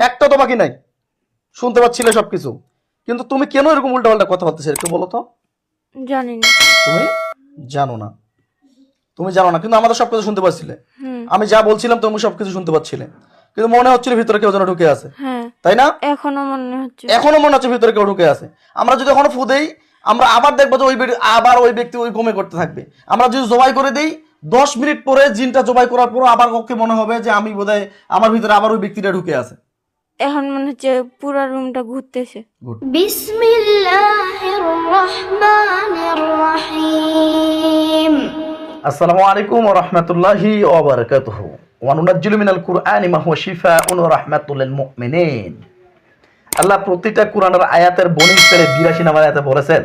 একটা তো বাকি নাই। শুনতে পাচ্ছিলে সবকিছু। কিন্তু তুমি কেন এরকম উল্টাপাল্টা কথা বলতেছে একটু বলো তো? জানি না তুমি? জানো না। তুমি জানো না কিন্তু আমাদের সবকিছু শুনতে পাচ্ছিলে। আমি যা বলছিলাম তুমি সবকিছু শুনতে পাচ্ছিলে। কিন্তু মনে হচ্ছিল ভিতরে কেউ যেন ঢুকে আছে। হ্যাঁ। তাই না? এখনও মনে হচ্ছে। এখনও মনে হচ্ছে ভিতরে কেউ ঢুকে আছে। আমরা যদি এখনও ফু দেই আমরা আবার দেখব যে ওই আবার ওই ব্যক্তি ওই গমে করতে থাকবে। আমরা যদি জবাই করে দেই দশ মিনিট পরে জিনটা জবাই করার পর আবার ওকে মনে হবে যে আমি বোধহয় আমার ভিতরে আবার ওই ব্যক্তিটা ঢুকে আছে। এখন মনে হচ্ছে পুরো রুমটা ঘুরতেছে। আসসালামু আলাইকুম ওয়া রাহমাতুল্লাহি ওয়া বারাকাতুহু। ওয়া নুনাজ্জিলু মিনাল কুরআনি মা হুয়া ওয়া মুমিনিন। আল্লাহ প্রতিটা কুরআনের আয়াতের বনি ছেড়ে 82 আয়াতে বলেছেন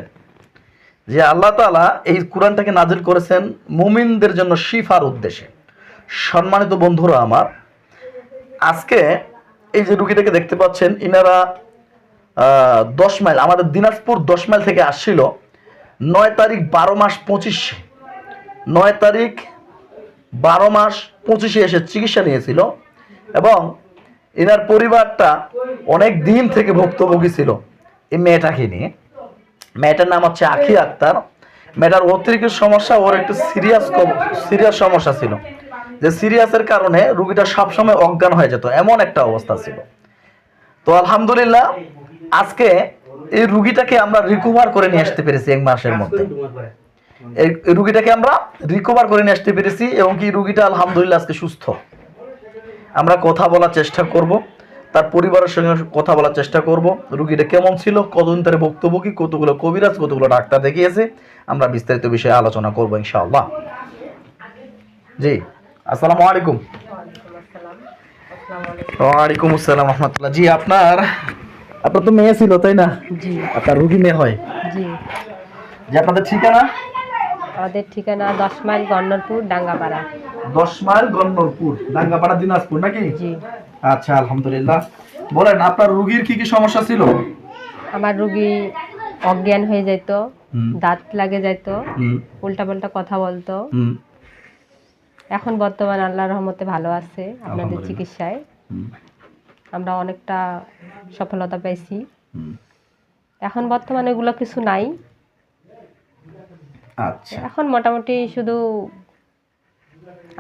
যে আল্লাহ তাআলা এই কোরআনটাকে নাজিল করেছেন মুমিনদের জন্য শিফার উদ্দেশ্যে। সম্মানিত বন্ধুরা আমার, আজকে এই যে রুগীটাকে দেখতে পাচ্ছেন, ইনারা দশ মাইল, আমাদের দিনাজপুর দশ মাইল থেকে আসছিল নয় তারিখ বারো মাস পঁচিশে। নয় তারিখ বারো মাস পঁচিশে এসে চিকিৎসা নিয়েছিল এবং এনার পরিবারটা অনেক দিন থেকে ভুক্তভোগী ছিল এই মেয়েটাকে নিয়ে। মেয়েটার নাম হচ্ছে আখি আক্তার। মেয়েটার অতিরিক্ত সমস্যা ওর একটু সিরিয়াস সিরিয়াস সমস্যা ছিল। যে সিরিয়াসের কারণে রুগীটা সবসময় অজ্ঞান হয়ে যেত এমন একটা অবস্থা ছিল। তো আলহামদুলিল্লাহ আজকে এই রুগীটাকে আমরা রিকভার করে নিয়ে আসতে পেরেছি এক মাসের মধ্যে। এই রুগীটাকে আমরা রিকভার করে নিয়ে আসতে পেরেছি এবং কি রুগীটা আলহামদুলিল্লাহ আজকে সুস্থ। আমরা কথা বলার চেষ্টা করব। তার পরিবারের সঙ্গে কথা বলার চেষ্টা করব। রুগীটা কেমন ছিল? কতদিন ধরে বক্তব্য কি কতগুলো কবিরাজ কতগুলো ডাক্তার দেখিয়েছে? আমরা বিস্তারিত বিষয়ে আলোচনা করব ইনশাআল্লাহ। জি আসসালামু আলাইকুম। ওয়ালাইকুম আসসালাম রহমতুল্লাহ। জি আপনার আপনার তো মেয়ে ছিল তাই না? জি। আপনার রুগী মেয়ে হয়। জি। যে আপনাদের ঠিকানা? আমাদের ঠিকানা দশ মাইল গন্নরপুর ডাঙ্গাপাড়া। দশ মাইল গন্নরপুর ডাঙ্গাপাড়া দিনাজপুর নাকি? জি। আচ্ছা আলহামদুলিল্লাহ। বলেন আপনার রুগীর কি কি সমস্যা ছিল? আমার রুগী অজ্ঞান হয়ে যেত দাঁত লাগে যেত উল্টা উল্টাপাল্টা কথা বলতো। এখন বর্তমান আল্লাহ রহমতে ভালো আছে আপনাদের চিকিৎসায়। আমরা অনেকটা সফলতা পেয়েছি। এখন বর্তমানে এগুলো কিছু নাই। আচ্ছা। এখন মোটামুটি শুধু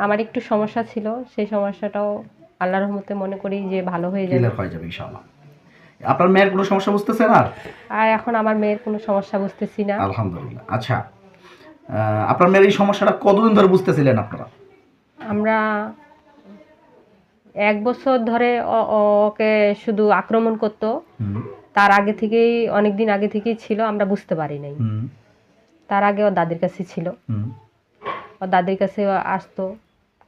আমার একটু সমস্যা ছিল সেই সমস্যাটাও আল্লাহ রহমতে মনে করি যে ভালো হয়ে যাবে। ক্লিয়ার হয়ে যাবে ইনশাআল্লাহ। আপনার মেয়ের কোনো সমস্যা বুঝতেছেন আর আর এখন আমার মেয়ের কোনো সমস্যা বুঝতেছি না। আলহামদুলিল্লাহ। আচ্ছা আপনার মেয়ের এই সমস্যাটা কতদিন ধরে বুঝতেছিলেন আপনারা? আমরা এক বছর ধরে ও- ও- ওকে শুধু আক্রমণ করতো। হুম, তার আগে থেকেই অনেক দিন আগে থেকেই ছিল আমরা বুঝতে পারি নাই। হুম, তার আগে ওর দাদির কাছে ছিল। হুম। ওর দাদির কাছে আসতো।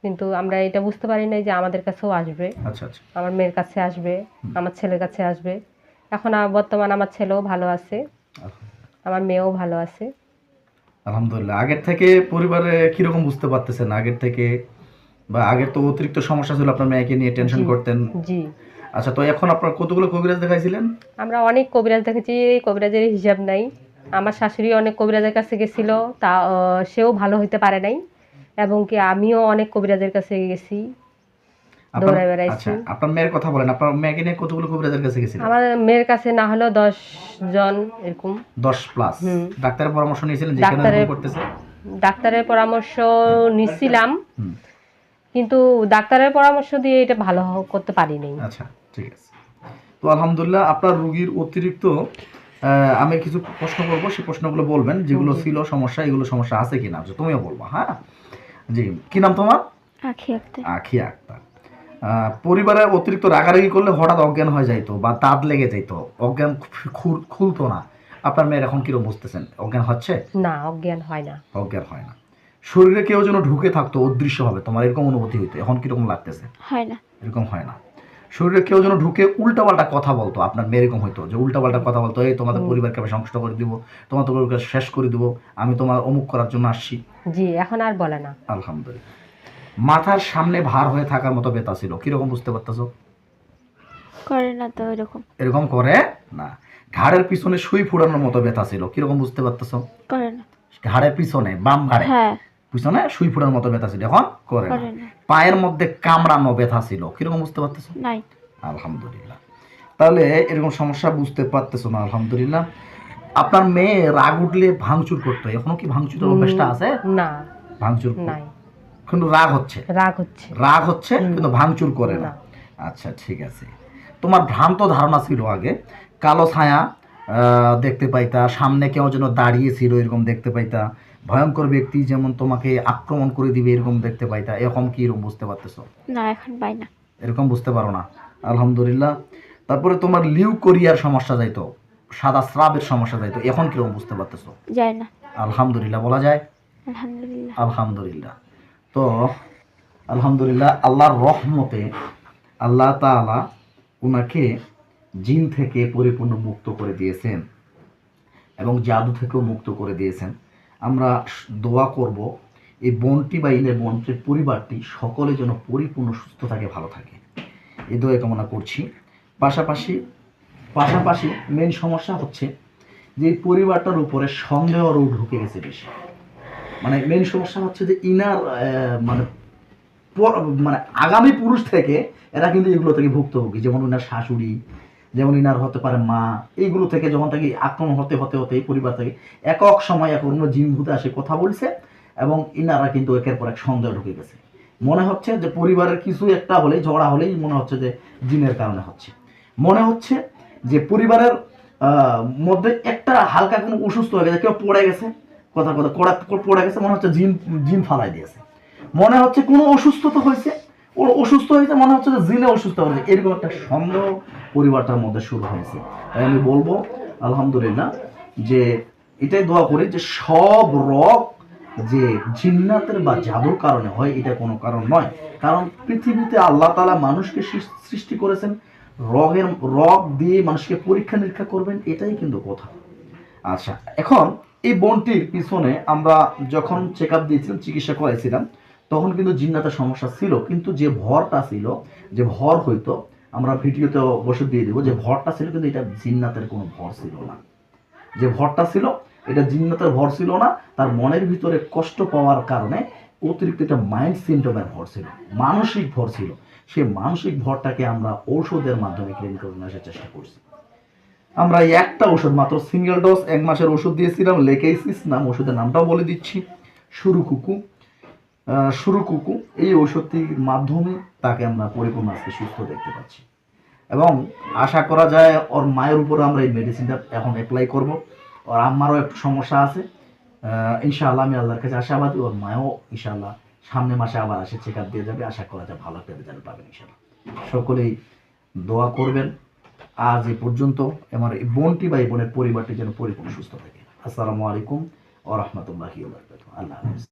কিন্তু আমরা এটা বুঝতে পারি নাই যে আমাদের কাছেও আসবে। আচ্ছা আচ্ছা। আমার মেয়ের কাছে আসবে আমার ছেলের কাছে আসবে। এখন বর্তমান আমার ছেলেও ভালো আছে। আমার মেয়েও ভালো আছে। আলহামদুলিল্লাহ। আগের থেকে পরিবারে কীরকম বুঝতে পারতেছেন? আগের থেকে বা আগের তো অতিরিক্ত সমস্যা ছিল আপনার মেয়েকে নিয়ে টেনশন করতেন। জি। আচ্ছা তো এখন আপনার কতগুলো কবিরাজ দেখাইছিলেন? আমরা অনেক কবিরাজ দেখেছি কবিরাজের হিসাব নাই। আমার শাশুড়ি অনেক কবিরাজের কাছে গেছিল তা সেও ভালো হইতে পারে নাই। এবং কি আমিও অনেক কবিরাজের কাছে গেছি বেড়াইছি। আচ্ছা আপনার মেয়ের কথা বলেন আপনার মেয়েকে নিয়ে কতগুলো কবিরাজের কাছে গেছিলেন? আমার মেয়ের কাছে না হলেও দশ জন এরকম। দশ প্লাস ডাক্তারের পরামর্শ নিয়েছিলেন ডাক্তারের- এরকম করতেছে? ডাক্তারের পরামর্শ নিচ্ছিলাম হুম, কিন্তু ডাক্তারের পরামর্শ দিয়ে এটা ভালো করতে পারি নাই। আচ্ছা ঠিক আছে। তো আলহামদুলিল্লাহ আপনার রুগীর অতিরিক্ত আমি কিছু প্রশ্ন করব সেই প্রশ্নগুলো বলবেন যেগুলো ছিল সমস্যা এগুলো সমস্যা আছে কিনা আচ্ছা, তুমিও বলবা হ্যাঁ? জি কি নাম তোমার? আখি আঁকতে আখি আক্তার। পরিবারে অতিরিক্ত রাগারাগি করলে হঠাৎ অজ্ঞান হয়ে যাইতো বা দাঁত লেগে যাইতো। অজ্ঞান খুলতো না। আপনার মেয়ের এখন কীরকম বুঝতেছেন? অজ্ঞান হচ্ছে? না অজ্ঞান হয় না। অজ্ঞান হয় না। শরীরে কেউ যেন ঢুকে থাকতো অদৃশ্য হবে তোমার এরকম অনুভূতি হইতো। এখন কীরকম লাগতেছে? হয় না। এরকম হয় না। শরীরে কেউ যেন ঢুকে উল্টাপাল্টা কথা বলতো। আপনার মেয়ে এরকম হইতো যে উল্টাপাল্টা কথা বলতো এই তোমাদের পরিবারকে আমি সংস্ট করে দিব তোমার পরিবারকে শেষ করে দিব আমি তোমার অমুক করার জন্য আসছি। জি এখন আর বলে না। আলহামদুলিল্লাহ। মাথার সামনে ভার হয়ে থাকার মতো ব্যথা ছিল। কীরকম বুঝতে পারতেছো? করে না তো এরকম। এরকম করে? না। ঘাড়ের পিছনে সুই ফুরানোর মতো ব্যথা ছিল। কীরকম বুঝতে পারতেছো? করে না। ঘাড়ের পিছনে বাম ঘাড়ে? হ্যাঁ। পিছনে সুই ফুরানোর মতো ব্যথা ছিল এখন করে না। পায়ের মধ্যে কামড়ানো ব্যথা ছিল। কীরকম বুঝতে পারতেছো? নাই। আলহামদুলিল্লাহ। তাহলে এরকম সমস্যা বুঝতে পারতেছো না আলহামদুলিল্লাহ। আপনার মেয়ে রাগ উঠলে ভাঙচুর করতো এখনও কি ভাঙচুরের অভ্যাসটা আছে? না। ভাঙচুর নাই। কিন্তু রাগ হচ্ছে। রাগ হচ্ছে। রাগ হচ্ছে কিন্তু ভাঙচুর করে না। না। আচ্ছা ঠিক আছে। তোমার ভ্রান্ত ধারণা ছিল আগে। কালো ছায়া আহ, দেখতে পাইতা। সামনে কেউ যেন দাঁড়িয়ে ছিল এরকম দেখতে পাইতা। ভয়ঙ্কর ব্যক্তি যেমন তোমাকে আক্রমণ করে দিবে এরকম দেখতে পাইতা এরকম কি এরকম বুঝতে পারতেছো? না এখন পাই না। এরকম বুঝতে পারো না। আলহামদুলিল্লাহ। তারপরে তোমার লিউ কোরিয়ার সমস্যা যাইতো সাদা স্রাবের সমস্যা যাইতো এখন কীরকম বুঝতে পারতেছো? যায় না। আলহামদুলিল্লাহ বলা যায়? আলহামদুলিল্লাহ। আলহামদুলিল্লাহ। তো আলহামদুলিল্লাহ আল্লাহর রহমতে আল্লাহ তাআলা উনাকে জিন থেকে পরিপূর্ণ মুক্ত করে দিয়েছেন এবং জাদু থেকেও মুক্ত করে দিয়েছেন। আমরা দোয়া করব, এই বনটি বা ইনের বনটির পরিবারটি সকলে যেন পরিপূর্ণ সুস্থ থাকে, ভালো থাকে। এই দোয়া কামনা করছি। পাশাপাশি পাশাপাশি মেন সমস্যা হচ্ছে যে এই পরিবারটার উপরে সন্দেহ রোগ ঢুকে গেছে বেশি। মানে মেন সমস্যা হচ্ছে যে ইনার মানে মানে আগামী পুরুষ থেকে এরা কিন্তু এগুলো থেকে ভুক্তভোগী। যেমন ইনার শাশুড়ি যেমন ইনার হতে পারে মা, এইগুলো থেকে যখন থেকে আক্রমণ হতে হতে হতে এই পরিবার থেকে একক সময় এক অন্য জিন ভূতে আসে কথা বলছে এবং ইনারা কিন্তু একের পর এক সন্দেহ ঢুকে গেছে। মনে হচ্ছে যে পরিবারের কিছু একটা হলেই, ঝগড়া হলেই মনে হচ্ছে যে জিনের কারণে হচ্ছে। মনে হচ্ছে যে পরিবারের মধ্যে একটা হালকা কোনো অসুস্থ হয়ে গেছে, কেউ পড়ে গেছে, কথা কথা পড়ে গেছে, মনে হচ্ছে জিন জিন ফালাই দিয়েছে। মনে হচ্ছে কোনো অসুস্থতা হয়েছে ও অসুস্থ হয়েছে, মনে হচ্ছে যে জিনে অসুস্থ হয়েছে এরকম একটা সন্দেহ পরিবারটার মধ্যে শুরু হয়েছে। তাই আমি বলব, আলহামদুলিল্লাহ, যে এটাই দোয়া করি যে সব রোগ যে জিন্নাতের বা জাদুর কারণে হয়, এটা কোনো কারণ নয়। কারণ পৃথিবীতে আল্লাহ তালা মানুষকে সৃষ্টি করেছেন। রগের, রগ দিয়ে মানুষকে পরীক্ষা নিরীক্ষা করবেন, এটাই কিন্তু কথা। আচ্ছা এখন এই বনটির পিছনে আমরা যখন চেক আপ দিয়েছিলাম, চিকিৎসা করাইছিলাম তখন কিন্তু জিন্নাতের সমস্যা ছিল, কিন্তু যে ভরটা ছিল, যে ভর হইতো, আমরা ভিডিওতে বসে দিয়ে দেবো, যে ভরটা ছিল কিন্তু এটা জিন্নাতের কোনো ভর ছিল না। যে ভরটা ছিল, এটা জিন্নাতের ভর ছিল না, তার মনের ভিতরে কষ্ট পাওয়ার কারণে অতিরিক্ত একটা মাইন্ড সিমটমের ভর ছিল, মানসিক ভর ছিল। সেই মানসিক ভরটাকে আমরা ঔষধের মাধ্যমে ক্লিন করে আসার চেষ্টা করছি। আমরা একটা ওষুধ মাত্র সিঙ্গেল ডোজ এক মাসের ওষুধ দিয়েছিলাম, লেকেইসিস নাম, ওষুধের নামটাও বলে দিচ্ছি শুরু কুকু আহ, শুরু কুকু এই ওষুধটির মাধ্যমে তাকে আমরা পরিপূর্ণ আজকে সুস্থ দেখতে পাচ্ছি। এবং আশা করা যায় ওর মায়ের উপরে আমরা এই মেডিসিনটা এখন অ্যাপ্লাই করব। ওর আম্মারও একটু সমস্যা আছে। ইনশাআল্লাহ আমি আল্লাহর কাছে আশাবাদী ওর মায়ও ইনশাআল্লাহ সামনে মাসে আবার আসে চেক দিয়ে যাবে। আশা করা যায় ভালো একটা রেজাল্ট পাবেন ইনশাআল্লাহ। সকলেই দোয়া করবেন। আজ এই পর্যন্ত আমার এই বোনটি বা এই বোনের পরিবারটি যেন পরিপূর্ণ সুস্থ থাকে। আসসালামু আলাইকুম ও রহমতুল্লাহি আল্লাহ হাফিজ।